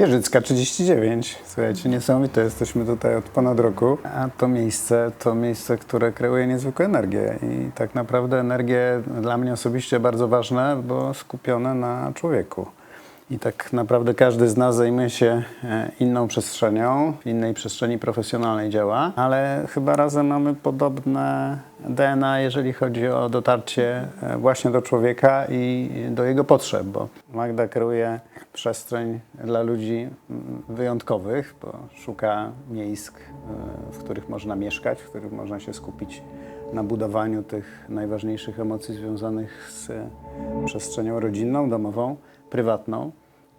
Jeżycka 39. Słuchajcie, niesamowite, jesteśmy tutaj od ponad roku, a to miejsce to miejsce, które kreuje niezwykłą energię i tak naprawdę energię dla mnie osobiście bardzo ważne, bo skupione na człowieku. I tak naprawdę każdy z nas zajmuje się e, inną przestrzenią, w innej przestrzeni profesjonalnej działa, ale chyba razem mamy podobne DNA, jeżeli chodzi o dotarcie e, właśnie do człowieka i do jego potrzeb, bo Magda kreuje przestrzeń dla ludzi wyjątkowych, bo szuka miejsc, e, w których można mieszkać, w których można się skupić na budowaniu tych najważniejszych emocji związanych z przestrzenią rodzinną, domową, prywatną.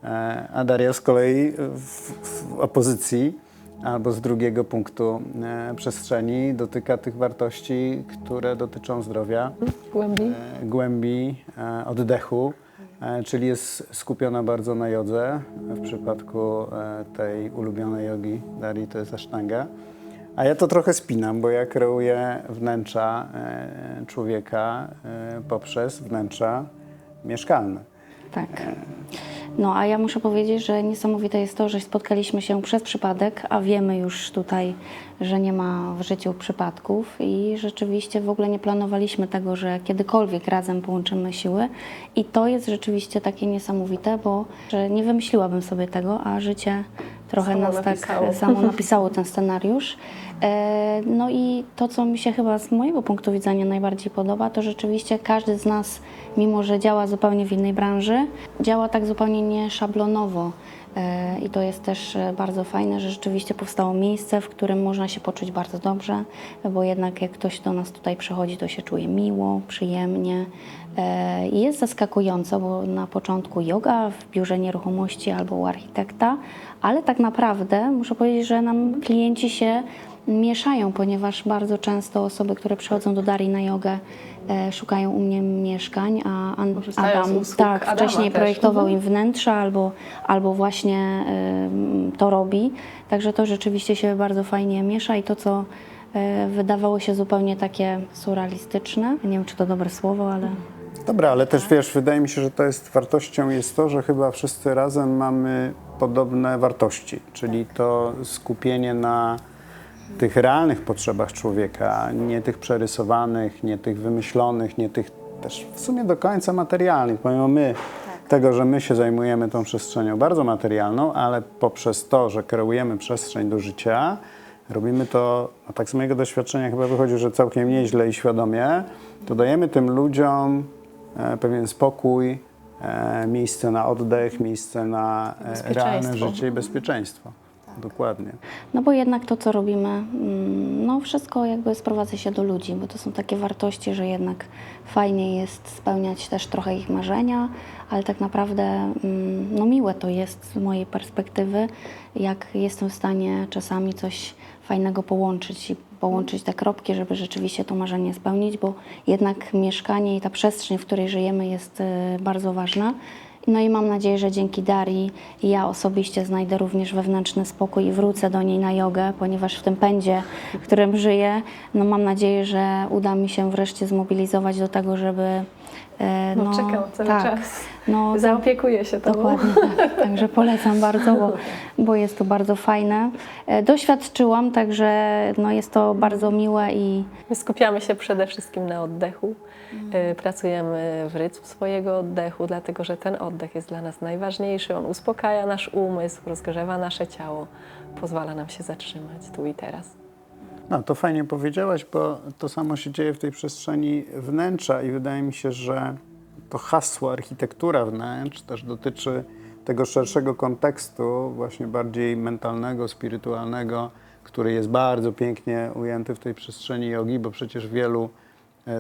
E, A Daria z kolei w, w opozycji albo z drugiego punktu e, przestrzeni dotyka tych wartości, które dotyczą zdrowia, Głębiej? e, głębi, oddechu, czyli jest skupiona bardzo na jodze. W przypadku tej ulubionej jogi Darii to jest asztanga. A ja to trochę spinam, bo ja kreuję wnętrza człowieka poprzez wnętrza mieszkalne. Tak. No a ja muszę powiedzieć, że niesamowite jest to, że spotkaliśmy się przez przypadek, a wiemy już tutaj, że nie ma w życiu przypadków i rzeczywiście w ogóle nie planowaliśmy tego, że kiedykolwiek razem połączymy siły i to jest rzeczywiście takie niesamowite, bo nie wymyśliłabym sobie tego, a życie trochę Samo nas napisało. tak samo napisało ten scenariusz. E, No i to, co mi się chyba z mojego punktu widzenia najbardziej podoba, to rzeczywiście każdy z nas, mimo że działa zupełnie w innej branży, działa tak zupełnie nieszablonowo. E, I to jest też e, bardzo fajne, że rzeczywiście powstało miejsce, w którym można się poczuć bardzo dobrze, bo jednak jak ktoś do nas tutaj przychodzi, to się czuje miło, przyjemnie. E, I jest zaskakująco, bo na początku yoga w biurze nieruchomości albo u architekta, ale tak naprawdę muszę powiedzieć, że nam klienci się mieszają, ponieważ bardzo często osoby, które przychodzą do Darii na jogę, e, szukają u mnie mieszkań, a An- Korzystają z Adam usług tak, Adama wcześniej też. projektował Mhm. im wnętrza albo, albo właśnie em, to robi. Także to rzeczywiście się bardzo fajnie miesza i to, co e, wydawało się zupełnie takie surrealistyczne, nie wiem, czy to dobre słowo, ale Dobra, ale też wiesz, wydaje mi się, że to jest wartością jest to, że chyba wszyscy razem mamy podobne wartości, czyli to skupienie na tych realnych potrzebach człowieka, nie tych przerysowanych, nie tych wymyślonych, nie tych też w sumie do końca materialnych, pomimo my tego, że my się zajmujemy tą przestrzenią bardzo materialną, ale poprzez to, że kreujemy przestrzeń do życia, robimy to, a tak z mojego doświadczenia chyba wychodzi, że całkiem nieźle i świadomie, to dajemy tym ludziom e, pewien spokój, e, miejsce na oddech, miejsce na e, realne życie i bezpieczeństwo. Dokładnie. No bo jednak to, co robimy, mm, no wszystko jakby sprowadza się do ludzi, bo to są takie wartości, że jednak fajnie jest spełniać też trochę ich marzenia, ale tak naprawdę mm, no miłe to jest z mojej perspektywy, jak jestem w stanie czasami coś fajnego połączyć i połączyć te kropki, żeby rzeczywiście to marzenie spełnić, bo jednak mieszkanie i ta przestrzeń, w której żyjemy jest y, bardzo ważna. No i mam nadzieję, że dzięki Darii ja osobiście znajdę również wewnętrzny spokój i wrócę do niej na jogę, ponieważ w tym pędzie, w którym żyję, no mam nadzieję, że uda mi się wreszcie zmobilizować do tego, żeby e, No, czekam cały tak, czas. No, Zaopiekuję się tobą. Dokładnie tak. Także polecam bardzo, bo, bo jest to bardzo fajne. E, Doświadczyłam, także no jest to bardzo miłe i My skupiamy się przede wszystkim na oddechu. Y, Pracujemy w rytm swojego oddechu, dlatego że ten oddech jest dla nas najważniejszy. On uspokaja nasz umysł, rozgrzewa nasze ciało, pozwala nam się zatrzymać tu i teraz. No, to fajnie powiedziałaś, bo to samo się dzieje w tej przestrzeni wnętrza i wydaje mi się, że to hasło architektura wnętrz też dotyczy tego szerszego kontekstu, właśnie bardziej mentalnego, spirytualnego, który jest bardzo pięknie ujęty w tej przestrzeni jogi, bo przecież wielu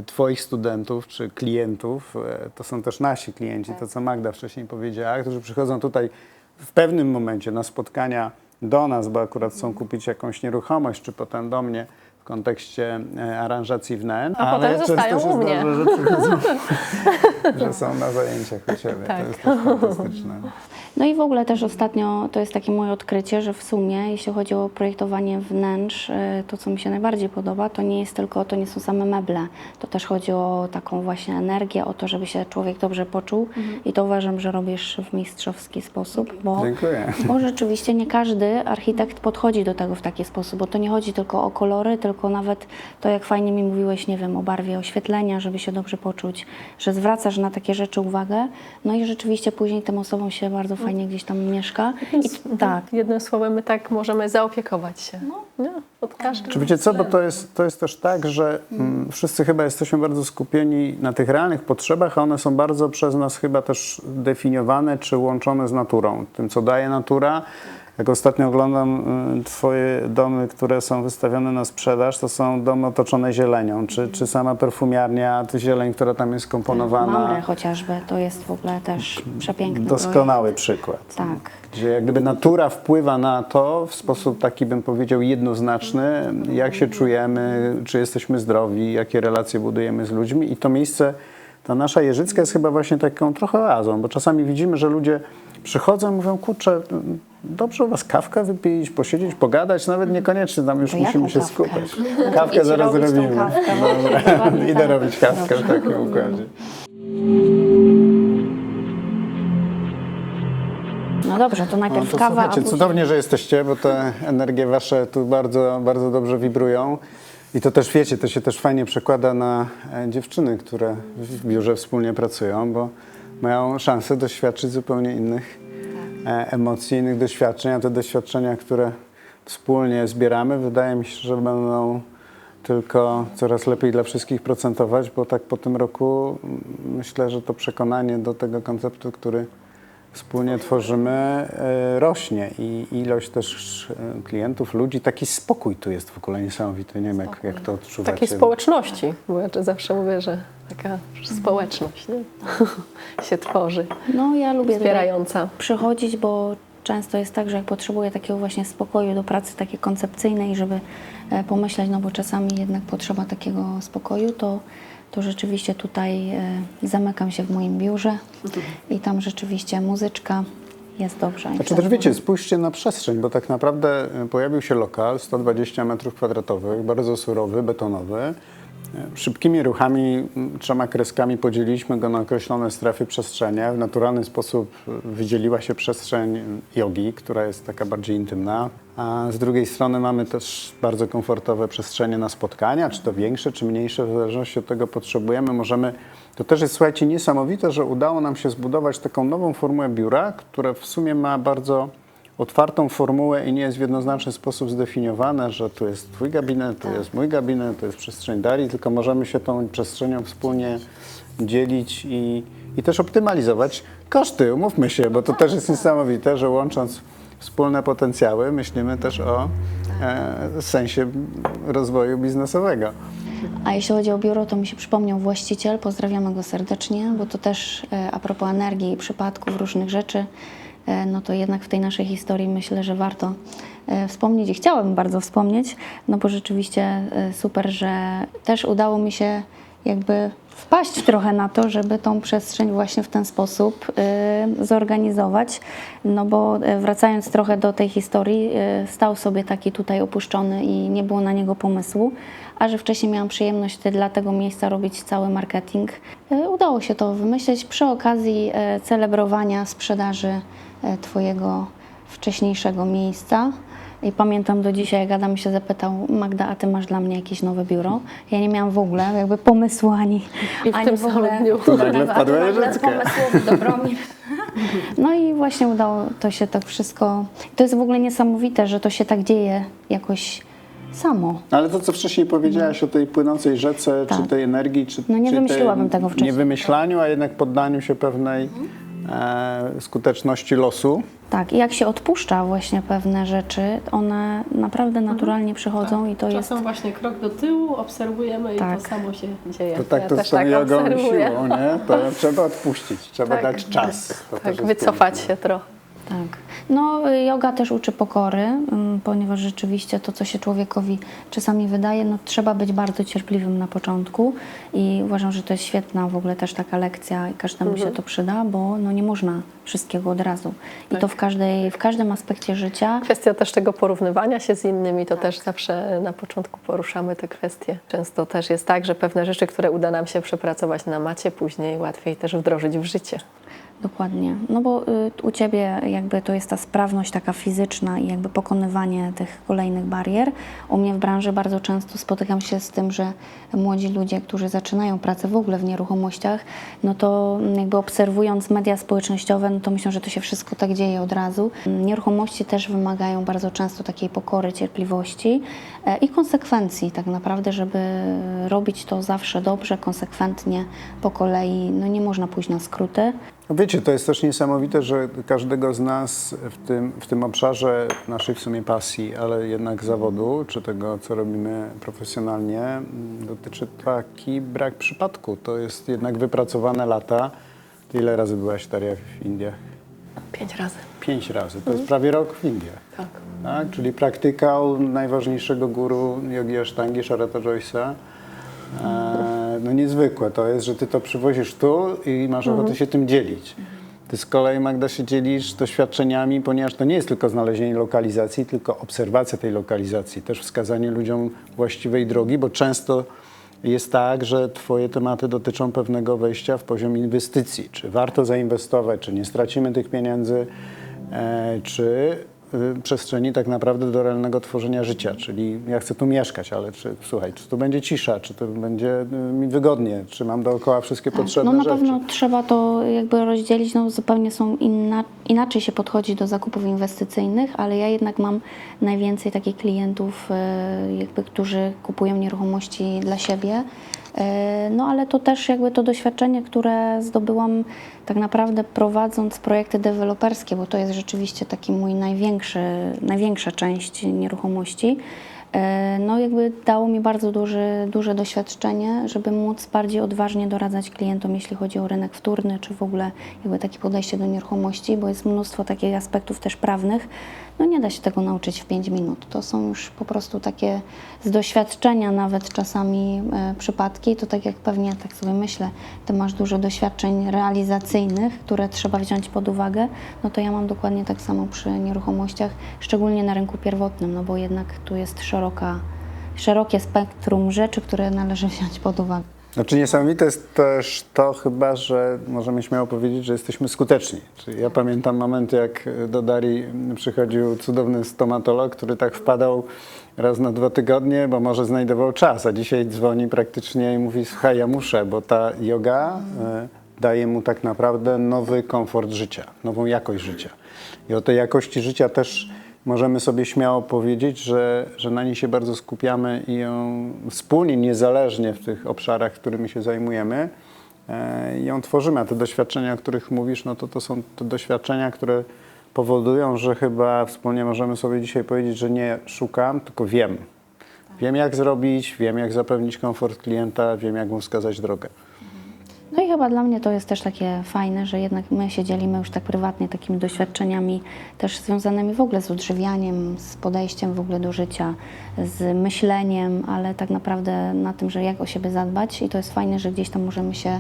Twoich studentów czy klientów, e, to są też nasi klienci, to co Magda wcześniej powiedziała, którzy przychodzą tutaj w pewnym momencie na spotkania do nas, bo akurat chcą kupić jakąś nieruchomość, czy potem do mnie kontekście e, aranżacji wnętrz. A potem często zostają u mnie. zdarza, że, przychodzą, że są na zajęciach u Ciebie. Tak. To jest też fantastyczne. No i w ogóle też ostatnio to jest takie moje odkrycie, że w sumie, jeśli chodzi o projektowanie wnętrz, e, to co mi się najbardziej podoba, to nie jest tylko, to nie są same meble. To też chodzi o taką właśnie energię, o to, żeby się człowiek dobrze poczuł i to uważam, że robisz w mistrzowski sposób, bo, Dziękuję. bo rzeczywiście nie każdy architekt podchodzi do tego w taki sposób, bo to nie chodzi tylko o kolory, tylko nawet to, jak fajnie mi mówiłeś, nie wiem, o barwie oświetlenia, żeby się dobrze poczuć, że zwracasz na takie rzeczy uwagę, no i rzeczywiście później tym osobom się bardzo fajnie gdzieś tam mieszka. I tak, Jednym słowem, my tak możemy zaopiekować się. No. od każdego. Czy wiecie co, bo to jest, to jest też tak, że mm, wszyscy chyba jesteśmy bardzo skupieni na tych realnych potrzebach, a one są bardzo przez nas chyba też definiowane czy łączone z naturą, tym co daje natura. Jak ostatnio oglądam y, Twoje domy, które są wystawione na sprzedaż, to są domy otoczone zielenią, czy, czy sama perfumiarnia, ta zieleń, która tam jest komponowana. Mamre chociażby, to jest w ogóle też przepiękny Doskonały przykład. Tak. Gdzie jak gdyby natura wpływa na to w sposób taki, bym powiedział, jednoznaczny, jak się czujemy, czy jesteśmy zdrowi, jakie relacje budujemy z ludźmi. I to miejsce, ta nasza Jeżycka jest chyba właśnie taką trochę oazą, bo czasami widzimy, że ludzie przychodzą i mówią, kurczę, dobrze u was kawkę wypić, posiedzieć, pogadać, nawet niekoniecznie tam już To musimy się kawkę? skupiać. Kawkę zaraz robimy. kawkę, Dobra, dokładnie idę robić kawkę w takim układzie. No dobrze, to No najpierw to kawa, słuchajcie, później... cudownie, że jesteście, bo te energie wasze tu bardzo, bardzo dobrze wibrują. I to też wiecie, to się też fajnie przekłada na e, dziewczyny, które w biurze wspólnie pracują, bo mają szansę doświadczyć zupełnie innych e, emocji, innych doświadczeń, a te doświadczenia, które wspólnie zbieramy, wydaje mi się, że będą tylko coraz lepiej dla wszystkich procentować, bo tak po tym roku mm, myślę, że to przekonanie do tego konceptu, który wspólnie tworzymy, e, rośnie i ilość też e, klientów, ludzi, taki spokój tu jest w ogóle niesamowity. Nie wiem, jak, jak to odczuwacie. Takiej społeczności, bo ja zawsze mówię, że taka społeczność nie? się tworzy, No ja lubię wspierająca. przychodzić, bo często jest tak, że jak potrzebuję takiego właśnie spokoju do pracy takiej koncepcyjnej, żeby e, pomyśleć, no bo czasami jednak potrzeba takiego spokoju, to, to rzeczywiście tutaj e, zamykam się w moim biurze i tam rzeczywiście muzyczka jest dobrze. Znaczy też wiecie, spójrzcie na przestrzeń, bo tak naprawdę e, pojawił się lokal 120 metrów kwadratowych, bardzo surowy, betonowy. Szybkimi ruchami, trzema kreskami podzieliliśmy go na określone strefy przestrzenie. W naturalny sposób wydzieliła się przestrzeń jogi, która jest taka bardziej intymna. A z drugiej strony mamy też bardzo komfortowe przestrzenie na spotkania, czy to większe, czy mniejsze, w zależności od tego potrzebujemy. Możemy, to też jest, słuchajcie, niesamowite, że udało nam się zbudować taką nową formułę biura, które w sumie ma bardzo otwartą formułę i nie jest w jednoznaczny sposób zdefiniowane, że tu jest twój gabinet, tu jest mój gabinet, tu jest przestrzeń Darii, tylko możemy się tą przestrzenią wspólnie dzielić i, i też optymalizować koszty, umówmy się, bo to też jest niesamowite, że łącząc wspólne potencjały, myślimy też o e, sensie rozwoju biznesowego. A jeśli chodzi o biuro, to mi się przypomniał właściciel, pozdrawiamy go serdecznie, bo to też e, a propos energii i przypadków, różnych rzeczy, no to jednak w tej naszej historii myślę, że warto e, wspomnieć i chciałabym bardzo wspomnieć, no bo rzeczywiście e, super, że też udało mi się jakby wpaść trochę na to, żeby tą przestrzeń właśnie w ten sposób zorganizować. No bo wracając trochę do tej historii, stał sobie taki tutaj opuszczony i nie było na niego pomysłu, a że wcześniej miałam przyjemność dla tego miejsca robić cały marketing. Udało się to wymyśleć przy okazji celebrowania sprzedaży Twojego wcześniejszego miejsca. I pamiętam do dzisiaj, jak Adam się zapytał, Magda, a ty masz dla mnie jakieś nowe biuro? Ja nie miałam w ogóle jakby pomysłu ani, I w ani tym w ogóle. dniu. Nagle wpadła pomysłowy Dobromir. No i właśnie udało to się tak wszystko. To jest w ogóle niesamowite, że to się tak dzieje jakoś samo. Ale to, co wcześniej powiedziałaś o tej płynącej rzece, czy Tak. tej energii, czy, No nie czy wymyśliłabym tej tego wcześniej. Nie wymyślaniu, a jednak poddaniu się pewnej e, skuteczności losu. Tak, i jak się odpuszcza właśnie pewne rzeczy, one naprawdę naturalnie przychodzą i to jest. Czasem właśnie krok do tyłu, obserwujemy Tak. i to samo się dzieje. To tak ja to z tą tak jogą siłą, nie? To trzeba odpuścić, trzeba Tak. dać czas. To Tak, wycofać piękne. się trochę. Tak. No, y, yoga też uczy pokory, ym, ponieważ rzeczywiście to, co się człowiekowi czasami wydaje, no trzeba być bardzo cierpliwym na początku i uważam, że to jest świetna w ogóle też taka lekcja i każdemu się to przyda, bo no nie można wszystkiego od razu. I to w, każdej, w każdym aspekcie życia. Kwestia też tego porównywania się z innymi, to też zawsze na początku poruszamy te kwestie. Często też jest tak, że pewne rzeczy, które uda nam się przepracować na macie, później łatwiej też wdrożyć w życie. Dokładnie. No bo y, u Ciebie jakby to jest ta sprawność taka fizyczna i jakby pokonywanie tych kolejnych barier. U mnie w branży bardzo często spotykam się z tym, że młodzi ludzie, którzy zaczynają pracę w ogóle w nieruchomościach, no to jakby obserwując media społecznościowe, no to myślą, że to się wszystko tak dzieje od razu. Nieruchomości też wymagają bardzo często takiej pokory, cierpliwości e, i konsekwencji tak naprawdę, żeby robić to zawsze dobrze, konsekwentnie, po kolei. No nie można pójść na skróty. No Wiecie, to jest też niesamowite, że każdego z nas w tym, w tym obszarze naszej w sumie pasji, ale jednak zawodu, czy tego, co robimy profesjonalnie, m, dotyczy taki brak przypadku. To jest jednak wypracowane lata. Ile razy byłaś, Daria, w Indiach? Pięć razy. Pięć razy. To jest prawie rok w Indiach. Tak. Tak? Czyli praktyka u najważniejszego guru jogi Ashtangi, Sharata Joyce'a. E, no niezwykłe to jest, że ty to przywozisz tu i masz ochotę się tym dzielić. Ty z kolei, Magda, się dzielisz doświadczeniami, ponieważ to nie jest tylko znalezienie lokalizacji, tylko obserwacja tej lokalizacji, też wskazanie ludziom właściwej drogi, bo często jest tak, że twoje tematy dotyczą pewnego wejścia w poziom inwestycji. Czy warto zainwestować, czy nie stracimy tych pieniędzy, e, czy przestrzeni tak naprawdę do realnego tworzenia życia, czyli ja chcę tu mieszkać, ale czy, słuchaj, czy tu będzie cisza, czy to będzie y, mi wygodnie, czy mam dookoła wszystkie potrzebne No na rzeczy. pewno trzeba to jakby rozdzielić, no zupełnie są inna, inaczej się podchodzi do zakupów inwestycyjnych, ale ja jednak mam najwięcej takich klientów, e, jakby, którzy kupują nieruchomości dla siebie. E, No ale to też jakby to doświadczenie, które zdobyłam tak naprawdę prowadząc projekty deweloperskie, bo to jest rzeczywiście taki mój największy, największa część nieruchomości. E, No jakby dało mi bardzo duży, duże doświadczenie, żeby móc bardziej odważnie doradzać klientom, jeśli chodzi o rynek wtórny, czy w ogóle jakby takie podejście do nieruchomości, bo jest mnóstwo takich aspektów też prawnych. No nie da się tego nauczyć w 5 minut. To są już po prostu takie z doświadczenia nawet czasami e, przypadki. To tak jak pewnie, tak sobie myślę, ty masz dużo doświadczeń realizacyjnych, które trzeba wziąć pod uwagę, no to ja mam dokładnie tak samo przy nieruchomościach, szczególnie na rynku pierwotnym, no bo jednak tu jest szeroka, szerokie spektrum rzeczy, które należy wziąć pod uwagę. Znaczy niesamowite jest też to chyba, że możemy śmiało powiedzieć, że jesteśmy skuteczni. Czyli ja pamiętam momenty, jak do Darii przychodził cudowny stomatolog, który tak wpadał raz na dwa tygodnie, bo może znajdował czas, a dzisiaj dzwoni praktycznie i mówi, słuchaj, ja muszę, bo ta yoga e, daje mu tak naprawdę nowy komfort życia, nową jakość życia. I o tej jakości życia też możemy sobie śmiało powiedzieć, że, że na niej się bardzo skupiamy i ją wspólnie, niezależnie w tych obszarach, którymi się zajmujemy, e, ją tworzymy. A te doświadczenia, o których mówisz, no to to są te doświadczenia, które powodują, że chyba wspólnie możemy sobie dzisiaj powiedzieć, że nie szukam, tylko wiem. Wiem, jak zrobić, wiem, jak zapewnić komfort klienta, wiem, jak mu wskazać drogę. No i chyba dla mnie to jest też takie fajne, że jednak my się dzielimy już tak prywatnie takimi doświadczeniami też związanymi w ogóle z odżywianiem, z podejściem w ogóle do życia, z myśleniem, ale tak naprawdę na tym, że jak o siebie zadbać i to jest fajne, że gdzieś tam możemy się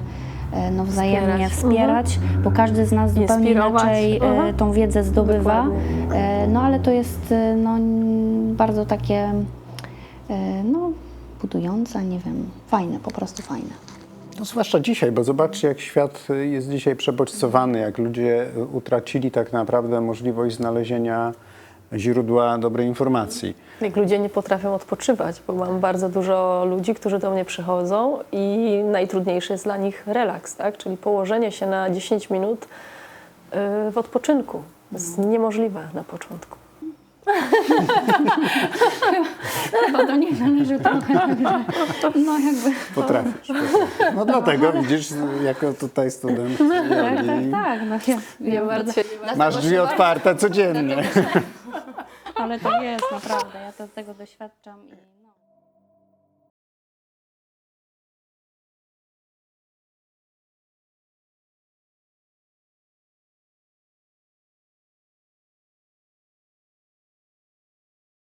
e, no, wzajemnie Wspierać. wspierać, bo każdy z nas zupełnie Inspirować. inaczej e, Mhm. tą wiedzę zdobywa, Dokładnie. e, no ale to jest no, bardzo takie no, budujące, nie wiem, fajne, po prostu fajne. No, zwłaszcza dzisiaj, bo zobaczcie, jak świat jest dzisiaj przebodźcowany, jak ludzie utracili tak naprawdę możliwość znalezienia źródła dobrej informacji. Jak ludzie nie potrafią odpoczywać, bo mam bardzo dużo ludzi, którzy do mnie przychodzą i najtrudniejszy jest dla nich relaks, tak? czyli położenie się na 10 minut y, w odpoczynku. jest niemożliwe na początku. Chyba do nich należy trochę, także no jakby... Potrafisz. potrafisz. No dlatego widzisz, jako tutaj student Tak, jogi, tak, no ja, ja bardzo, masz drzwi otwarte codziennie. ale to jest naprawdę, ja to tego doświadczam i